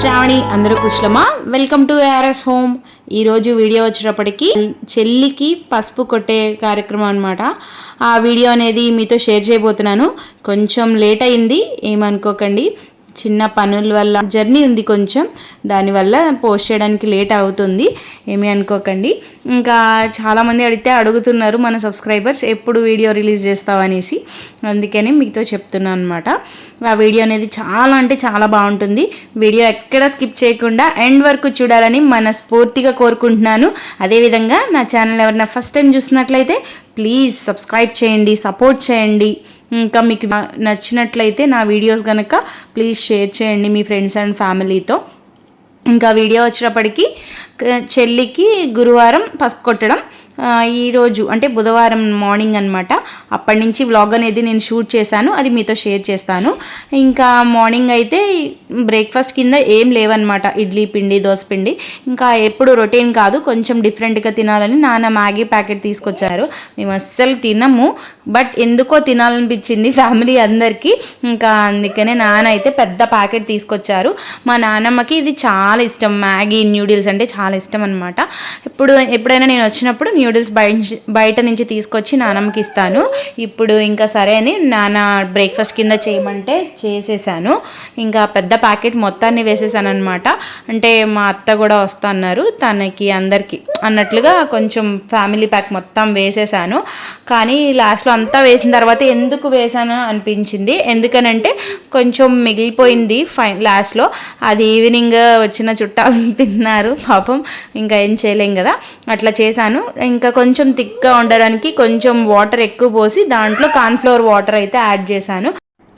శ్రావణి అందరూ కుశలమా? Welcome to RS home ఈరోజు వీడియో వచ్చేటప్పటికి చెల్లికి పసుపు కొట్టే కార్యక్రమం అనమాట ఆ వీడియో అనేది మీతో షేర్ చేయబోతున్నాను. కొంచెం లేట్ అయింది ఏమనుకోకండి. చిన్న పనుల వల్ల జర్నీ ఉంది కొంచెం. దానివల్ల పోస్ట్ చేయడానికి లేట్ అవుతుంది. ఏమీ అనుకోకండి. ఇంకా చాలామంది అడిగితే అడుగుతున్నారు మన సబ్స్క్రైబర్స్ ఎప్పుడు వీడియో రిలీజ్ చేస్తావు అనేసి. అందుకని మీతో చెప్తున్నాను అనమాట ఆ వీడియో అనేది చాలా అంటే చాలా బాగుంటుంది. వీడియో ఎక్కడ స్కిప్ చేయకుండా ఎండ్ వరకు చూడాలని మనస్ఫూర్తిగా కోరుకుంటున్నాను. అదేవిధంగా నా ఛానల్ ఎవరైనా ఫస్ట్ టైం చూసినట్లయితే ప్లీజ్ సబ్స్క్రైబ్ చేయండి సపోర్ట్ చేయండి. ఇంకా మీకు నచ్చినట్లయితే నా వీడియోస్ కనుక ప్లీజ్ షేర్ చేయండి మీ ఫ్రెండ్స్ అండ్ ఫ్యామిలీతో ఇంకా వీడియో వచ్చేటప్పటికి చెల్లికి గురువారం పసుపు కొట్టడం. ఈరోజు అంటే బుధవారం మార్నింగ్ అనమాట అప్పటి నుంచి వ్లాగ్ అనేది నేను షూట్ చేశాను. అది మీతో షేర్ చేస్తాను. ఇంకా మార్నింగ్ అయితే బ్రేక్ఫాస్ట్ కింద ఏం లేవన్నమాట. ఇడ్లీ పిండి దోశ పిండి. ఇంకా ఎప్పుడు రొటీన్ కాదు. కొంచెం డిఫరెంట్గా తినాలని నాన్న మ్యాగీ ప్యాకెట్ తీసుకొచ్చారు. మేము అస్సలు తినము. బట్ ఎందుకో తినాలనిపించింది ఫ్యామిలీ అందరికీ. ఇంకా అందుకనే నాన్న అయితే పెద్ద ప్యాకెట్ తీసుకొచ్చారు. మా నాన్నమ్మకి ఇది చాలా ఇష్టం. మ్యాగీ న్యూడిల్స్ అంటే చాలా ఇష్టం అనమాట ఇప్పుడు ఎప్పుడైనా నేను వచ్చినప్పుడు న్యూడిల్స్ బయట బయట నుంచి తీసుకొచ్చి నాన్నమ్మకి ఇస్తాను. ఇప్పుడు ఇంకా సరే అని నాన్న బ్రేక్ఫాస్ట్ కింద చేయమంటే చేసేసాను. ఇంకా పెద్ద ప్యాకెట్ మొత్తాన్ని వేసేసాను అనమాట అంటే మా అత్త కూడా వస్తా అన్నారు తనకి అందరికీ అన్నట్లుగా కొంచెం ఫ్యామిలీ ప్యాక్ మొత్తం వేసేసాను. కానీ లాస్ట్లో అంతా వేసిన తర్వాత ఎందుకు వేసాను అనిపించింది. ఎందుకనంటే కొంచెం మిగిలిపోయింది ఫై లాస్ట్లో. అది ఈవినింగ్ వచ్చిన చుట్టాలు తిన్నారు. పాపం ఇంకా ఏం చేయలేం కదా. అట్లా చేశాను. ఇంకా కొంచెం థిక్గా ఉండడానికి కొంచెం వాటర్ ఎక్కువ పోసి దాంట్లో కార్న్ఫ్లవర్ వాటర్ అయితే యాడ్ చేశాను.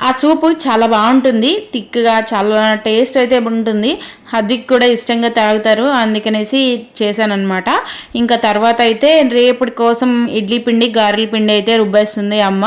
ఆ సూపు చాలా బాగుంటుంది. థిక్గా చాలా టేస్ట్ అయితే ఉంటుంది. హద్విక్ కూడా ఇష్టంగా తాగుతారు. అందుకనేసి చేశానమాట ఇంకా తర్వాత అయితే రేపటి కోసం ఇడ్లీ పిండి గారెల పిండి అయితే రుబ్బేస్తుంది అమ్మ.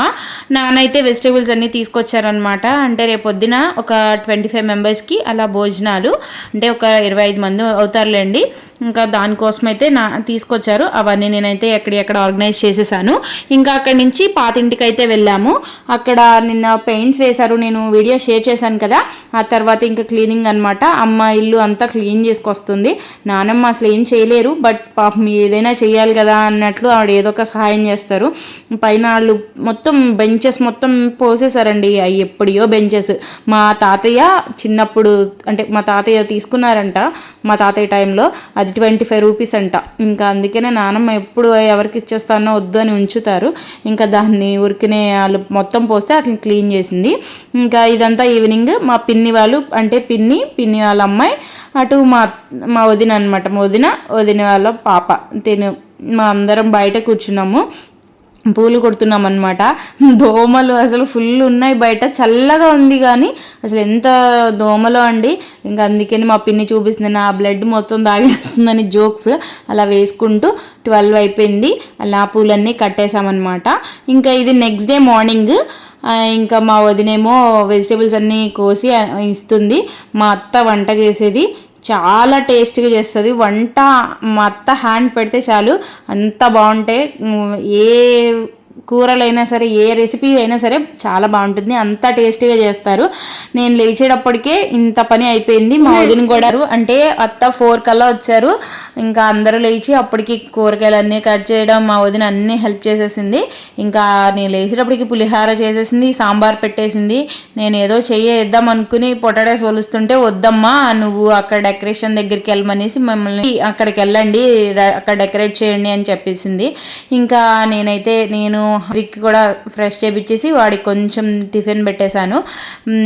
నానైతే వెజిటేబుల్స్ అన్నీ తీసుకొచ్చారనమాట అంటే రేపు పొద్దున ఒక ట్వంటీ ఫైవ్ మెంబర్స్కి అలా భోజనాలు. అంటే ఒక ఇరవై ఐదు మంది అవుతారులేండి. ఇంకా దానికోసం అయితే నా తీసుకొచ్చారు. అవన్నీ నేనైతే ఎక్కడెక్కడ ఆర్గనైజ్ చేసేసాను. ఇంకా అక్కడి నుంచి పాతింటికి అయితే వెళ్ళాము. అక్కడ నిన్న పెయింట్స్ వేశారు నేను వీడియో షేర్ చేశాను కదా. ఆ తర్వాత ఇంకా క్లీనింగ్ అనమాట అమ్మ ఇల్లు అంతా క్లీన్ చేసుకొస్తుంది. నానమ్మ అసలు ఏం చేయలేరు బట్ పాపం ఏదైనా చేయాలి కదా అన్నట్లు ఆవిడ ఏదో ఒక సహాయం చేస్తారు. పైన వాళ్ళు మొత్తం బెంచెస్ మొత్తం పోసేసారండి అవి ఎప్పుడో బెంచెస్. మా తాతయ్య చిన్నప్పుడు అంటే మా తాతయ్య తీసుకున్నారంట మా తాతయ్య టైంలో. అది ట్వంటీ ఫైవ్ రూపీస్ అంట. ఇంకా అందుకనే నానమ్మ ఎప్పుడు ఎవరికి ఇచ్చేస్తానో వద్దు అని ఉంచుతారు. ఇంకా దాన్ని ఉరికినే వాళ్ళు మొత్తం పోస్తే అట్లా క్లీన్ చేసింది. ఇంకా ఇదంతా ఈవినింగ్ మా పిన్ని వాళ్ళు అంటే పిన్ని పిన్ని వాళ్ళ అమ్మాయి అటు మా మా వదిన అనమాట మా వదిన వదిన వాళ్ళ పాప. తిను మా అందరం బయట కూర్చున్నాము. పూలు కొడుతున్నామన్నమాట. దోమలు అసలు ఫుల్ ఉన్నాయి బయట చల్లగా ఉంది కానీ అసలు ఎంత దోమలో అండి. ఇంకా అందుకని మా పిన్ని చూపిస్తుంది నా బ్లడ్ మొత్తం తాగేస్తుందని జోక్స్ అలా వేసుకుంటూ ట్వెల్వ్ అయిపోయింది. అలా పూలన్నీ కట్టేశామన్నమాట. ఇంకా ఇది నెక్స్ట్ డే మార్నింగ్ ఇంకా మా వదినేమో వెజిటేబుల్స్ అన్నీ కోసి ఇస్తుంది. మా అత్త వంట చేసేది. చాలా టేస్ట్గా చేస్తుంది. వంట మా అత్త హ్యాండ్ పెడితే చాలు అంత బాగుంటాయి ఏ కూరలైనా సరే ఏ రెసిపీ అయినా సరే చాలా బాగుంటుంది. అంత టేస్టీగా చేస్తారు. నేను లేచేటప్పటికే ఇంత పని అయిపోయింది. మా వదిన కూడా అంటే అత్త ఫోర్ కల్లా వచ్చారు. ఇంకా అందరూ లేచి అప్పటికి కూరగాయలు అన్నీ కట్ చేయడం మా వదిన అన్నీ హెల్ప్ చేసేసింది. ఇంకా నేను లేచేటప్పటికి పులిహార చేసేసింది సాంబార్ పెట్టేసింది. నేను ఏదో చెయ్యేద్దాం అనుకుని పొటాటోస్ ఒలుస్తుంటే వద్దమ్మా నువ్వు అక్కడ డెకరేషన్ దగ్గరికి వెళ్ళమనేసి మమ్మల్ని అక్కడికి వెళ్ళండి అక్కడ డెకరేట్ చేయండి అని చెప్పేసింది. ఇంకా నేనైతే నేను విక్ కూడా ఫ్రెష్ చేపించేసి వాడికి కొంచెం టిఫిన్ పెట్టేశాను.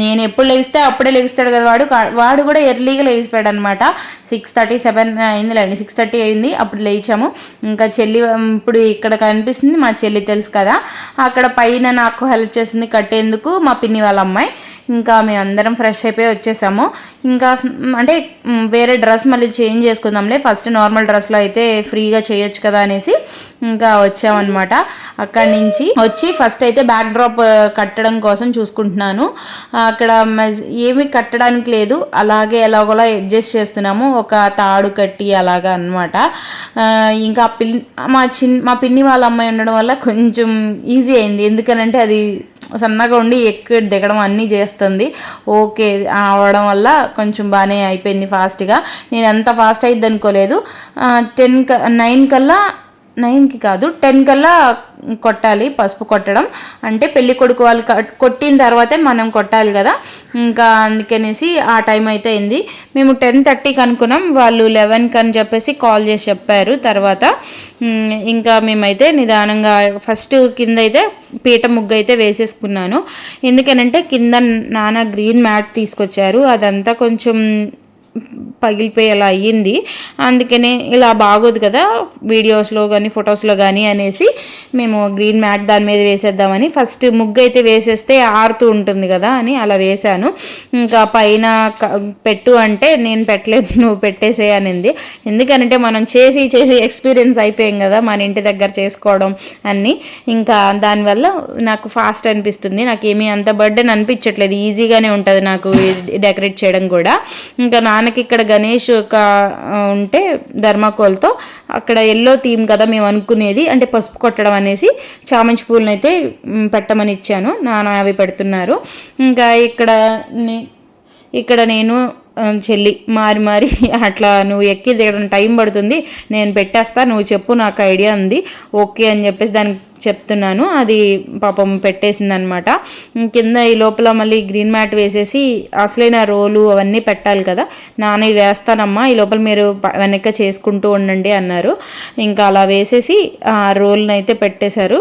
నేను ఎప్పుడు లేస్తే అప్పుడే లేగిస్తాడు కదా వాడు. వాడు కూడా ఎర్లీగా లేచిపోయాడు అనమాట సిక్స్ థర్టీ సెవెన్ అయిందిలేండి సిక్స్ థర్టీ అయింది అప్పుడు లేచాము. ఇంకా చెల్లి ఇప్పుడు ఇక్కడ కనిపిస్తుంది మా చెల్లి తెలుసు కదా. అక్కడ పైన నాకు హెల్ప్ చేసింది కట్టేందుకు మా పిన్ని వాళ్ళ అమ్మాయి. ఇంకా మేము అందరం ఫ్రెష్ అయిపోయి వచ్చేసాము. ఇంకా అంటే వేరే డ్రెస్ మళ్ళీ చేంజ్ చేసుకుందాంలే. ఫస్ట్ నార్మల్ డ్రెస్లో అయితే ఫ్రీగా చేయొచ్చు కదా అనేసి ఇంకా వచ్చామన్నమాట. అక్కడి నుంచి వచ్చి ఫస్ట్ అయితే బ్యాక్ డ్రాప్ uh, కట్టడం కోసం చూసుకుంటున్నాను. అక్కడ ఏమి కట్టడానికి లేదు. అలాగే ఎలాగోలా అడ్జస్ట్ చేస్తున్నాము. ఒక తాడు కట్టి అలాగా అనమాట ఇంకా పిన్ మా చిన్ మా పిన్ని వాళ్ళ అమ్మాయి ఉండడం వల్ల కొంచెం ఈజీ అయింది. ఎందుకనంటే అది సన్నగా ఉండి ఎక్కి దిగడం అన్నీ చేస్తుంది. ఓకే అవడం వల్ల కొంచెం బాగానే అయిపోయింది ఫాస్ట్గా నేను ఎంత ఫాస్ట్ అయింది అనుకోలేదు. టెన్ క నైన్ కల్లా నైన్కి కాదు టెన్ కల్లా కొట్టాలి పసుపు కొట్టడం. అంటే పెళ్ళి కొడుకు వాళ్ళు కట్- కొట్టిన తర్వాతే మనం కొట్టాలి కదా. ఇంకా అందుకనేసి ఆ టైం అయితే అయింది. మేము టెన్ థర్టీకి అనుకున్నాం. వాళ్ళు లెవెన్కి అని చెప్పేసి కాల్ చేసి చెప్పారు తర్వాత. ఇంకా మేమైతే నిదానంగా ఫస్ట్ కింద అయితే పీట ముగ్గు అయితే వేసేసుకున్నాను. ఎందుకనంటే కింద నాన్న గ్రీన్ మ్యాట్ తీసుకొచ్చారు. అదంతా కొంచెం పగిలిపోయేలా అయ్యింది. అందుకనే ఇలా బాగోదు కదా వీడియోస్లో కానీ ఫొటోస్లో కానీ అనేసి మేము గ్రీన్ మ్యాట్ దాని మీద వేసేద్దామని ఫస్ట్ ముగ్గు అయితే వేసేస్తే ఆరుతూ ఉంటుంది కదా అని అలా వేశాను. ఇంకా పైన పెట్టు అంటే నేను పెట్టలేదు నువ్వు పెట్టేసే అనింది. ఎందుకనంటే మనం చేసి చేసి ఎక్స్పీరియన్స్ అయిపోయాం కదా మన ఇంటి దగ్గర చేసుకోవడం అన్నీ. ఇంకా దానివల్ల నాకు ఫాస్ట్ అనిపిస్తుంది. నాకు ఏమీ అంత బర్డెన్ అనిపించట్లేదు. ఈజీగానే ఉంటుంది నాకు డెకరేట్ చేయడం కూడా. ఇంకా మనకి ఇక్కడ గణేష్ ఒక ఉంటే ధర్మాకోల్తో అక్కడ ఎల్లో థీమ్ కదా మేము అనుకునేది అంటే పసుపు కొట్టడం అనేసి చామంతి పూలను అయితే పెట్టమని ఇచ్చాను. నాన్న అవి పెడుతున్నారు. ఇంకా ఇక్కడ నే- ఇక్కడ నేను చెల్లి మారి మారి అట్లా నువ్వు ఎక్కి దిగడం టైం పడుతుంది నేను పెట్టేస్తా నువ్వు చెప్పు నాకు ఐడియా ఉంది ఓకే అని చెప్పేసి దానికి చెప్తున్నాను. అది పాపం పెట్టేసింది అనమాట కింద ఈ లోపల మళ్ళీ గ్రీన్ మ్యాట్ వేసేసి అసలైన రోలు అవన్నీ పెట్టాలి కదా నాన్న వేస్తానమ్మా ఈ లోపల మీరు వెనక్కి వెనక చేసుకుంటూ ఉండండి అన్నారు. ఇంకా అలా వేసేసి ఆ రోల్ని అయితే పెట్టేశారు.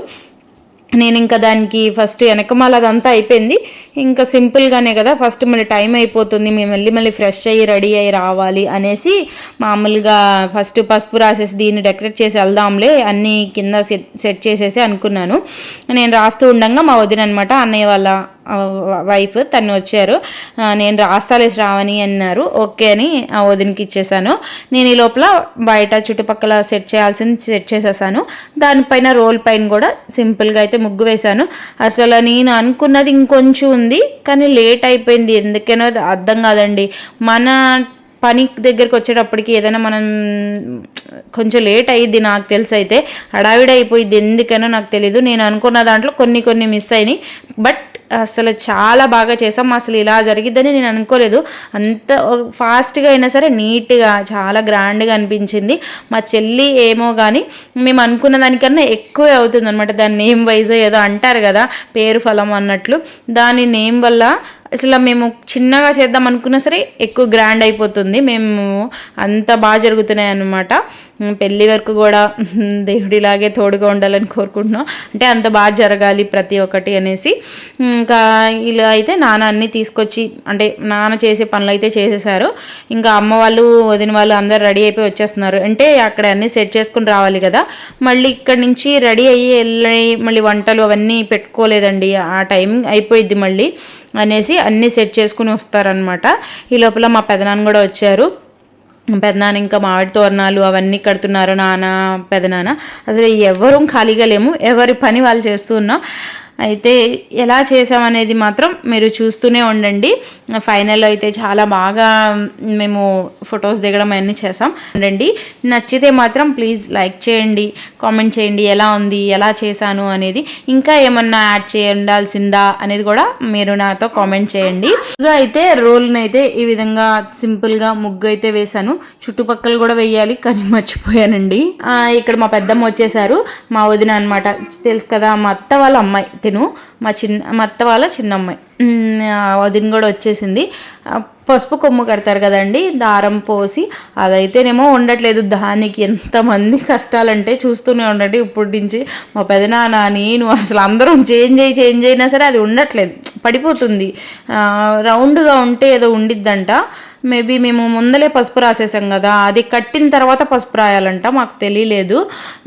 నేను ఇంకా దానికి ఫస్ట్ వెనకమాల అదంతా అయిపోయింది. ఇంకా సింపుల్గానే కదా ఫస్ట్ మళ్ళీ టైం అయిపోతుంది. మేము వెళ్ళి మళ్ళీ ఫ్రెష్ అయ్యి రెడీ అయ్యి రావాలి అనేసి మామూలుగా ఫస్ట్ పసుపు రాసేసి దీన్ని డెకరేట్ చేసి వెళ్దాంలే అన్నీ కింద సెట్ సెట్ చేసేసి అనుకున్నాను. నేను రాస్తూ ఉండగా మా వదిన అనమాట అన్నయ్య వాళ్ళ వైఫ్ తను వచ్చారు. నేను రాస్తాలే శ్రావణి అన్నారు. ఓకే అని ఆ వదినకి ఇచ్చేసాను. నేను ఈ లోపల బయట చుట్టుపక్కల సెట్ చేయాల్సింది సెట్ చేసేసాను. దానిపైన రోల్ పైన కూడా సింపుల్గా అయితే ముగ్గు వేశాను. అసలు నేను అనుకున్నది ఇంకొంచెం ఉంది కానీ లేట్ అయిపోయింది. ఎందుకనో అది అర్థం కాదండి. మన పని దగ్గరికి వచ్చేటప్పటికి ఏదైనా మనం కొంచెం లేట్ అయ్యిద్ది నాకు తెలిసి అయితే హడావిడి అయిపోయింది ఎందుకనో నాకు తెలీదు. నేను అనుకున్న దాంట్లో కొన్ని కొన్ని మిస్ అయినాయి. బట్ అసలు చాలా బాగా చేసాం. అసలు ఇలా జరిగిద్దని నేను అనుకోలేదు. అంత ఫాస్ట్గా అయినా సరే నీట్గా చాలా గ్రాండ్గా అనిపించింది. మా చెల్లి ఏమో కానీ మేము అనుకున్న దానికన్నా ఎక్కువే అవుతుంది అనమాట దాని నేమ్ వైజ్ ఏదో అంటారు కదా పేరు ఫలం అన్నట్లు. దాని నేమ్ వల్ల అసలు మేము చిన్నగా చేద్దాం అనుకున్నా సరే ఎక్కువ గ్రాండ్ అయిపోతుంది. మేము అంత బాగా జరుగుతున్నాయి అన్నమాట. పెళ్ళి వరకు కూడా దేవుడిలాగే తోడుగా ఉండాలని కోరుకుంటున్నాం. అంటే అంత బాగా జరగాలి ప్రతి ఒక్కటి అనేసి. ఇంకా ఇలా అయితే నాన్న అన్నీ తీసుకొచ్చి అంటే నాన్న చేసే పనులు అయితే చేసేసారు. ఇంకా అమ్మ వాళ్ళు వదిన వాళ్ళు అందరు రెడీ అయిపోయి వచ్చేస్తున్నారు. అంటే అక్కడ అన్నీ సెట్ చేసుకుని రావాలి కదా. మళ్ళీ ఇక్కడ నుంచి రెడీ అయ్యి వెళ్ళి మళ్ళీ వంటలు అవన్నీ పెట్టుకోలేదండి. ఆ టైం అయిపోయిద్ది మళ్ళీ. అనేసి అన్నీ సెట్ చేసుకుని వస్తారనమాట ఈ లోపల మా పెదనాన్న కూడా వచ్చారు. పెదనాన్న ఇంకా మామిడి తోరణాలు అవన్నీ కడుతున్నారు నాన్న పెదనాన్న. అసలు ఎవరూ ఖాళీగా లేము. ఎవరి పని వాళ్ళు చేస్తూ అయితే ఎలా చేసామనేది మాత్రం మీరు చూస్తూనే ఉండండి. ఫైనల్లో అయితే చాలా బాగా మేము ఫొటోస్ దిగడం అన్నీ చేసాం రండి. నచ్చితే మాత్రం ప్లీజ్ లైక్ చేయండి కామెంట్ చేయండి ఎలా ఉంది ఎలా చేశాను అనేది. ఇంకా ఏమన్నా యాడ్ చేయాల్సిందా అనేది కూడా మీరు నాతో కామెంట్ చేయండి. అయితే రోల్ని అయితే ఈ విధంగా సింపుల్గా ముగ్గు అయితే వేశాను. చుట్టుపక్కల కూడా వేయాలి కానీ మర్చిపోయానండి. ఇక్కడ మా పెద్దమ్మ వచ్చేసారు మా వదిన అనమాట తెలుసు కదా మా అత్త వాళ్ళ అమ్మాయి. అత్తెను మా చిన్న మా అత్త వాళ్ళ చిన్న అమ్మాయి వదిన కూడా వచ్చేసింది. పసుపు కొమ్ము కడతారు కదండి దారం పోసి అదైతేనేమో ఉండట్లేదు. దానికి ఎంతమంది కష్టాలంటే చూస్తూనే ఉండండి. ఇప్పటి నుంచి మా పెదనాన్న నేను అసలు అందరం చేంజ్ అయ్యి చేంజ్ అయినా సరే అది ఉండట్లేదు. పడిపోతుంది. రౌండ్గా ఉంటే ఏదో ఉండిద్దంట. మేబీ మేము ముందలే పసుపు రాసేసాం కదా. అది కట్టిన తర్వాత పసుపు రాయాలంట మాకు తెలియలేదు.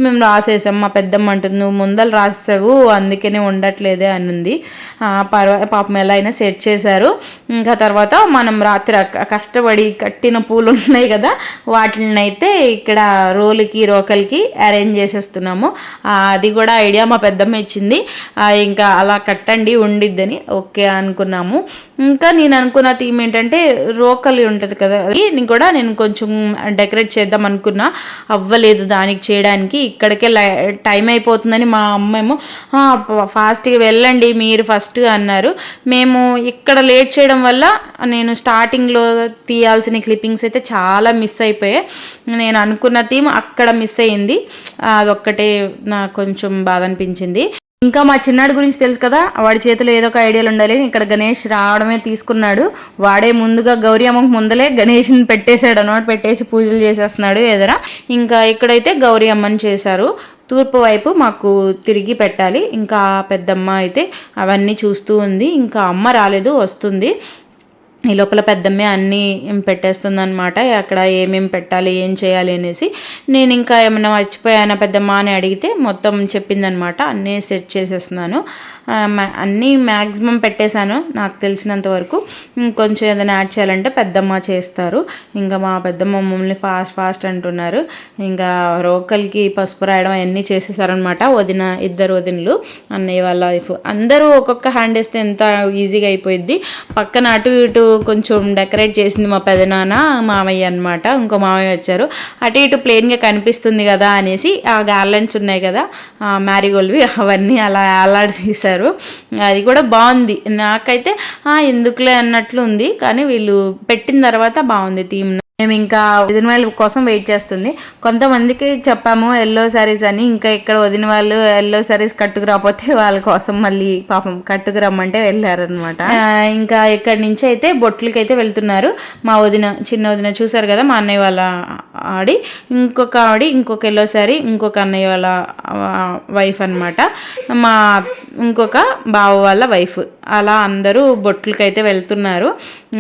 మేము రాసేసాం మా పెద్దమ్మ అంటుంది నువ్వు ముందలు రాసావు అందుకనే ఉండట్లేదే అని ఉంది పర్వా పాపం ఎలా అయినా సెట్ చేశారు. ఇంకా తర్వాత మనం రాత్రి కష్టపడి కట్టిన పూలు ఉన్నాయి కదా వాటిని అయితే ఇక్కడ రోలుకి రోకల్కి అరేంజ్ చేసేస్తున్నాము. అది కూడా ఐడియా మా పెద్దమ్మ ఇచ్చింది. ఇంకా అలా కట్టండి ఉండిద్దని ఓకే అనుకున్నాము. ఇంకా నేను అనుకున్న థీమ్ ఏంటంటే రోకలు రంగోలీ ఉంటుంది కదా. అది నేను కూడా నేను కొంచెం డెకరేట్ చేద్దాం అనుకున్నా. అవ్వలేదు దానికి చేయడానికి. ఇక్కడికే లై- టైం అయిపోతుందని మా అమ్మ ఏమో ఫాస్ట్గా వెళ్ళండి మీరు ఫస్ట్ అన్నారు. మేము ఇక్కడ లేట్ చేయడం వల్ల నేను స్టార్టింగ్లో తీయాల్సిన క్లిప్పింగ్స్ అయితే చాలా మిస్ అయిపోయాయి. నేను అనుకున్న థీమ్ అక్కడ మిస్ అయింది. అదొక్కటే నాకు కొంచెం బాధ అనిపించింది. ఇంకా మా చిన్నాడు గురించి తెలుసు కదా వాడి చేతిలో ఏదో ఒక ఐడియాలు ఉండాలి. ఇక్కడ గణేష్ రావడమే తీసుకున్నాడు. వాడే ముందుగా గౌరీ అమ్మకు ముందలే గణేష్ని పెట్టేశాడు అనమాట పెట్టేసి పూజలు చేసేస్తున్నాడు ఎదరా. ఇంకా ఇక్కడైతే గౌరీ అమ్మని చేశారు. తూర్పు వైపు మాకు తిరిగి పెట్టాలి. ఇంకా పెద్దమ్మ అయితే అవన్నీ చూస్తూ ఉంది. ఇంకా అమ్మ రాలేదు వస్తుంది. ఈ లోపల పెద్దమ్మే అన్నీ పెట్టేస్తుందనమాట అక్కడ ఏమేమి పెట్టాలి ఏం చేయాలి అనేసి. నేను ఇంకా ఏమైనా మర్చిపోయానా పెద్దమ్మ అని అడిగితే మొత్తం చెప్పిందనమాట అన్నీ సెట్ చేసేస్తున్నాను. అన్నీ మ్యాక్సిమం పెట్టేశాను నాకు తెలిసినంత వరకు. కొంచెం ఏదైనా యాడ్ చేయాలంటే పెద్దమ్మ చేస్తారు. ఇంకా మా పెద్దమ్మ మమ్మల్ని ఫాస్ట్ ఫాస్ట్ అంటున్నారు. ఇంకా రోకల్కి పసుపు రాయడం అవన్నీ చేసేసారనమాట వదిన ఇద్దరు వదినలు అన్నయ్య వాళ్ళ వైఫ్ అందరూ ఒక్కొక్క హ్యాండ్ వేస్తే ఎంత ఈజీగా అయిపోయింది పక్కన అటు ఇటు కొంచెం డెకరేట్ చేసింది మా పెదనాన్న మామయ్య అనమాట ఇంకో మామయ్య వచ్చారు. అటు ఇటు ప్లెయిన్గా కనిపిస్తుంది కదా అనేసి ఆ గార్లెండ్స్ ఉన్నాయి కదా మ్యారీగోల్డ్వి అవన్నీ అలా అలాడి తీశారు. అది కూడా బాగుంది. నాకైతే "ఆ, ఎందుకులే అన్నట్లు ఉంది కానీ వీళ్ళు పెట్టిన తర్వాత బాగుంది థీమ్. మేము ఇంకా వదిన వాళ్ళ కోసం వెయిట్ చేస్తుంది. కొంతమందికి చెప్పాము ఎల్లో సారీస్ అని ఇంకా ఇక్కడ వదిన వాళ్ళు ఎల్లో సారీస్ కట్టుకు రాకపోతే వాళ్ళ కోసం మళ్ళీ పాపం కట్టుకు రమ్మంటే వెళ్ళారనమాట ఇంకా ఇక్కడి నుంచి అయితే బొట్లకి అయితే వెళ్తున్నారు. మా వదిన చిన్న వదిన చూసారు కదా మా అన్నయ్య వాళ్ళ ఆడి ఇంకొక ఆడి ఇంకొక ఎల్లో సారీ ఇంకొక అన్నయ్య వాళ్ళ వైఫ్ అనమాట మా ఇంకొక బావ వాళ్ళ వైఫ్ అలా అందరూ బొట్లకైతే వెళ్తున్నారు.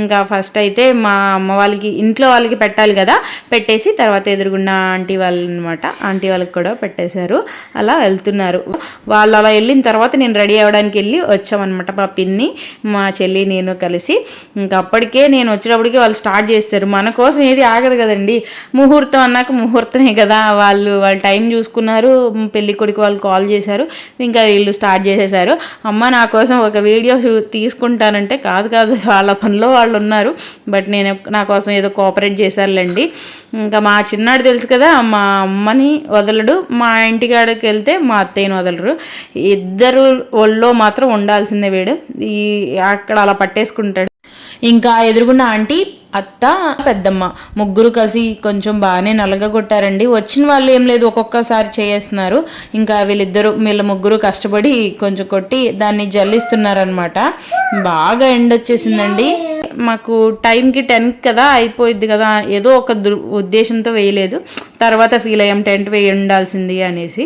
ఇంకా ఫస్ట్ అయితే మా అమ్మ వాళ్ళకి ఇంట్లో వాళ్ళకి పెట్టాలి కదా పెట్టేసి తర్వాత ఎదురుగున్న ఆంటీ వాళ్ళు అనమాట ఆంటీ వాళ్ళకి కూడా పెట్టేశారు. అలా వెళ్తున్నారు. వాళ్ళు అలా వెళ్ళిన తర్వాత నేను రెడీ అవ్వడానికి వెళ్ళి వచ్చామన్నమాట మా పిన్ని మా చెల్లి నేను కలిసి. ఇంకా అప్పటికే నేను వచ్చేటప్పటికి వాళ్ళు స్టార్ట్ చేస్తారు. మన కోసం ఏది ఆగదు కదండి. ముహూర్తం అన్నాక ముహూర్తమే కదా. వాళ్ళు వాళ్ళ టైం చూసుకున్నారు. పెళ్ళి కొడుకు వాళ్ళు కాల్ చేశారు. ఇంకా వీళ్ళు స్టార్ట్ చేసేసారు అమ్మ నా కోసం ఒక వీడియో తీసుకుంటానంటే కాదు కాదు వాళ్ళ పనిలో వాళ్ళు ఉన్నారు. బట్ నేను నా కోసం ఏదో కోఆపరేట్ చేశారులేండి. ఇంకా మా చిన్నాడు తెలుసు కదా మా అమ్మని వదలడు. మా ఇంటికాడకి వెళ్తే మా అత్తయ్యని వదలరు. ఇద్దరు ఒళ్ళో మాత్రం ఉండాల్సిందే వీడు. ఈ అక్కడ అలా పట్టేసుకుంటాడు. ఇంకా ఎదురుగున్న ఆంటీ అత్త పెద్దమ్మ ముగ్గురు కలిసి కొంచెం బాగానే నలగగొట్టారండి. వచ్చిన వాళ్ళు ఏం లేదు ఒక్కొక్కసారి చేస్తున్నారు ఇంకా వీళ్ళిద్దరు వీళ్ళ ముగ్గురు కష్టపడి కొంచెం కొట్టి దాన్ని జల్లిస్తున్నారనమాట బాగా ఎండ్ వచ్చేసిందండి. మాకు టైంకి టెన్ కదా అయిపోయింది కదా ఏదో ఒక దు ఉద్దేశంతో వేయలేదు. తర్వాత ఫీల్ అయ్యాం టెంట్ వేయి ఉండాల్సింది అనేసి.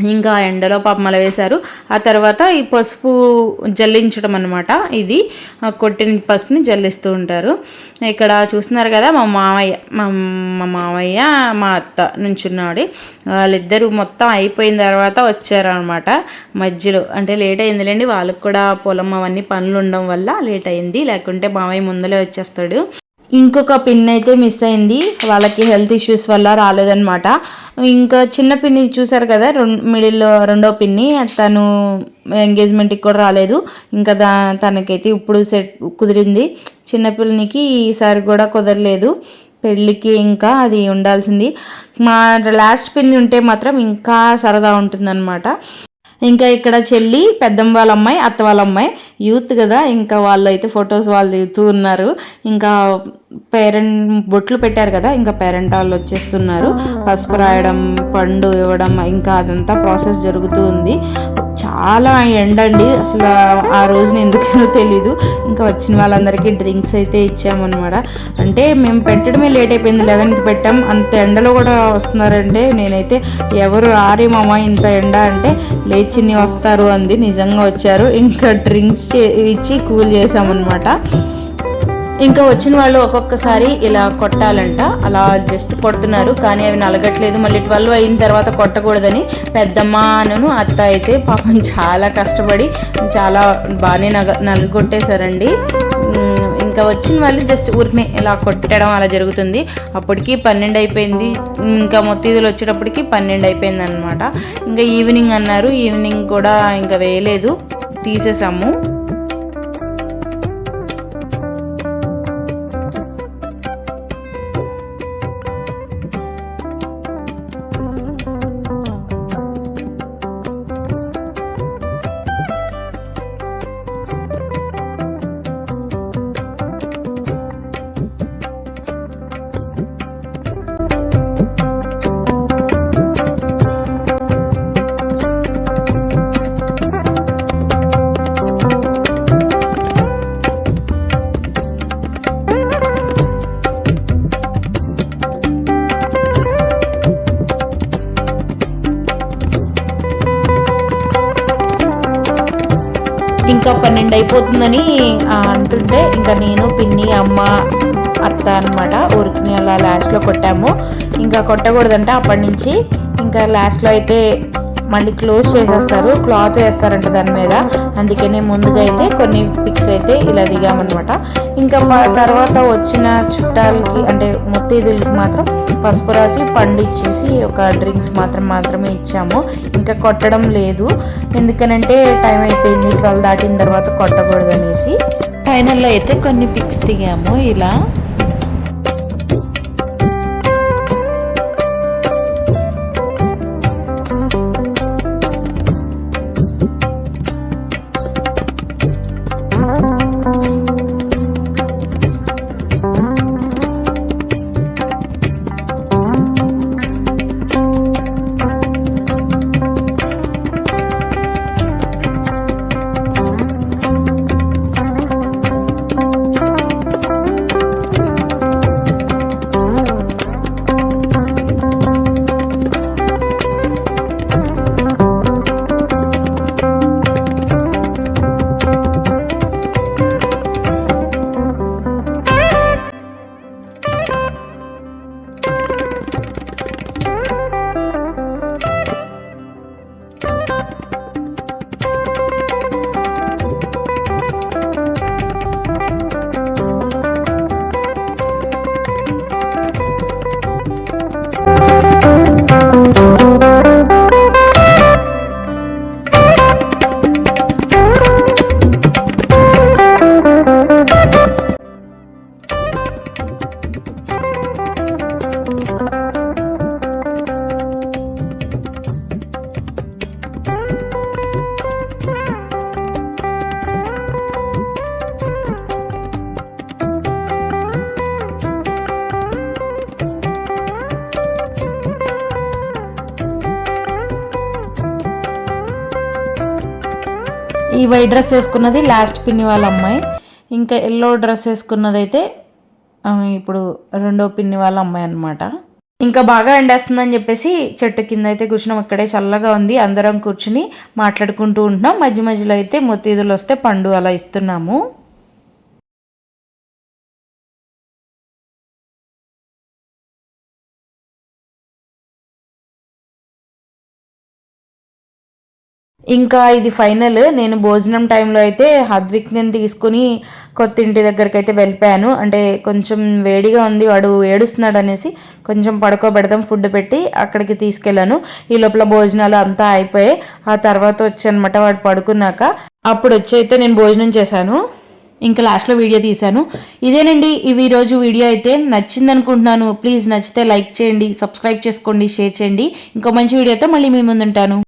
ఇంకా ఎండలో పాపమల వేశారు. ఆ తర్వాత ఈ పసుపు జల్లించడం అనమాట ఇది. కొట్టిన పసుపుని జల్లిస్తూ ఉంటారు. ఇక్కడ చూస్తున్నారు కదా మా మామయ్య మా మా మామయ్య మా అత్త నుంచున్నాడు. వాళ్ళిద్దరూ మొత్తం అయిపోయిన తర్వాత వచ్చారనమాట మధ్యలో. అంటే లేట్ అయిందిలేండి వాళ్ళకి కూడా పొలం అవన్నీ పనులు ఉండడం వల్ల లేట్ అయింది. లేకుంటే మామయ్య ముందలే వచ్చేస్తాడు. ఇంకొక పిన్ అయితే మిస్ అయింది. వాళ్ళకి హెల్త్ ఇష్యూస్ వల్ల రాలేదన్నమాట. ఇంకా చిన్న పిన్ని చూసారు కదా రెండు మిడిల్లో రెండో పిన్ని తను ఎంగేజ్మెంట్కి కూడా రాలేదు. ఇంకా దా తనకైతే ఇప్పుడు సెట్ కుదిరింది. చిన్నపిల్లనికి ఈసారి కూడా కుదరలేదు. పెళ్ళికి ఇంకా అది ఉండాల్సింది. మా లాస్ట్ పిన్ని ఉంటే మాత్రం ఇంకా సరదా ఉంటుందన్నమాట. ఇంకా ఇక్కడ చెల్లి పెద్దమ్మ వాళ్ళ అమ్మాయి అత్త వాళ్ళ అమ్మాయి యూత్ కదా ఇంకా వాళ్ళు అయితే ఫొటోస్ వాళ్ళు దిగుతూ ఉన్నారు. ఇంకా పేరెంట్ బొట్లు పెట్టారు కదా ఇంకా పేరెంట్ వాళ్ళు వచ్చేస్తున్నారు. పసుపు రాయడం పండు ఇవ్వడం ఇంకా అదంతా ప్రాసెస్ జరుగుతూ ఉంది. చాలా ఎండ అండి అసలు ఆ రోజున ఎందుకనో తెలీదు. ఇంకా వచ్చిన వాళ్ళందరికీ డ్రింక్స్ అయితే ఇచ్చామన్నమాట. అంటే మేము పెట్టడమే లేట్ అయిపోయింది. లెవెన్కి పెట్టాం. అంత ఎండలో కూడా వస్తున్నారంటే నేనైతే ఎవరు ఆరే మామ ఇంత ఎండ అంటే లేచిని వస్తారు అంది. నిజంగా వచ్చారు. ఇంకా డ్రింక్స్ ఇచ్చి కూల్ చేసామన్నమాట ఇంకా వచ్చిన వాళ్ళు ఒక్కొక్కసారి ఇలా కొట్టాలంట. అలా జస్ట్ కొడుతున్నారు. కానీ అవి నలగట్లేదు. మళ్ళీ ట్వెల్వ్ అయిన తర్వాత కొట్టకూడదని పెద్దమ్మ అను అత్త అయితే పాపం చాలా కష్టపడి చాలా బాగానే నగ నలగొట్టేశారండి. ఇంకా వచ్చిన వాళ్ళు జస్ట్ ఊరికనే ఇలా కొట్టడం అలా జరుగుతుంది. అప్పటికి పన్నెండు అయిపోయింది. ఇంకా మొత్తీదులు వచ్చేటప్పటికి పన్నెండు అయిపోయింది అనమాట ఇంకా ఈవినింగ్ అన్నారు. ఈవినింగ్ కూడా ఇంకా వేయలేదు. తీసేసాము. పన్నెండు అయిపోతుందని అంటుంటే ఇంకా నేను పిన్ని అమ్మ అత్త అనమాట ఊరికి అలా లాస్ట్లో కొట్టాము. ఇంకా కొట్టకూడదంట అప్పటి నుంచి. ఇంకా లాస్ట్లో అయితే మళ్ళీ క్లోజ్ చేసేస్తారు. క్లాత్ వేస్తారంట దాని మీద. అందుకనే ముందుగా అయితే కొన్ని పిక్స్ అయితే ఇలా దిగామన్నమాట. ఇంకా తర్వాత వచ్చిన చుట్టాలకి అంటే ముత్తైదులకి మాత్రం పసుపు రాసి పండు ఇచ్చేసి ఒక డ్రింక్స్ మాత్రం మాత్రమే ఇచ్చాము. ఇంకా కొట్టడం లేదు. ఎందుకనంటే టైం అయిపోయింది. ట్వెల్వ్ దాటిన తర్వాత కొట్టకూడదు అనేసి ఫైనల్లో అయితే కొన్ని పిక్స్ దిగాము ఇలా. ఈ వైట్ డ్రెస్ వేసుకున్నది లాస్ట్ పిన్ని వాళ్ళ అమ్మాయి. ఇంకా ఎల్లో డ్రెస్ వేసుకున్నది అయితే ఇప్పుడు రెండో పిన్ని వాళ్ళ అమ్మాయి అనమాట ఇంకా బాగా ఎండేస్తుందని చెప్పేసి చెట్టు కింద అయితే కూర్చున్నాం. ఇక్కడే చల్లగా ఉంది. అందరం కూర్చుని మాట్లాడుకుంటూ ఉంటున్నాం. మధ్య మధ్యలో అయితే మొత్తీదులు వస్తే పండు అలా ఇస్తున్నాము. ఇంకా ఇది ఫైనల్. నేను భోజనం టైంలో అయితే హద్విక్ని తీసుకుని కొత్త ఇంటి దగ్గరికి అయితే వెళ్ళిపోయాను. అంటే కొంచెం వేడిగా ఉంది వాడు ఏడుస్తున్నాడు అనేసి కొంచెం పడుకోబెడదాం ఫుడ్ పెట్టి అక్కడికి తీసుకెళ్ళాను. ఈ లోపల భోజనాలు అంతా అయిపోయాయి. ఆ తర్వాత వచ్చానమాట వాడు పడుకున్నాక. అప్పుడు వచ్చి అయితే నేను భోజనం చేశాను. ఇంకా లాస్ట్లో వీడియో తీశాను. ఇదేనండి ఇవి ఈరోజు వీడియో అయితే నచ్చింది అనుకుంటున్నాను ప్లీజ్ నచ్చితే లైక్ చేయండి సబ్స్క్రైబ్ చేసుకోండి షేర్ చేయండి. ఇంకో మంచి వీడియోతో మళ్ళీ మీ ముందుంటాను.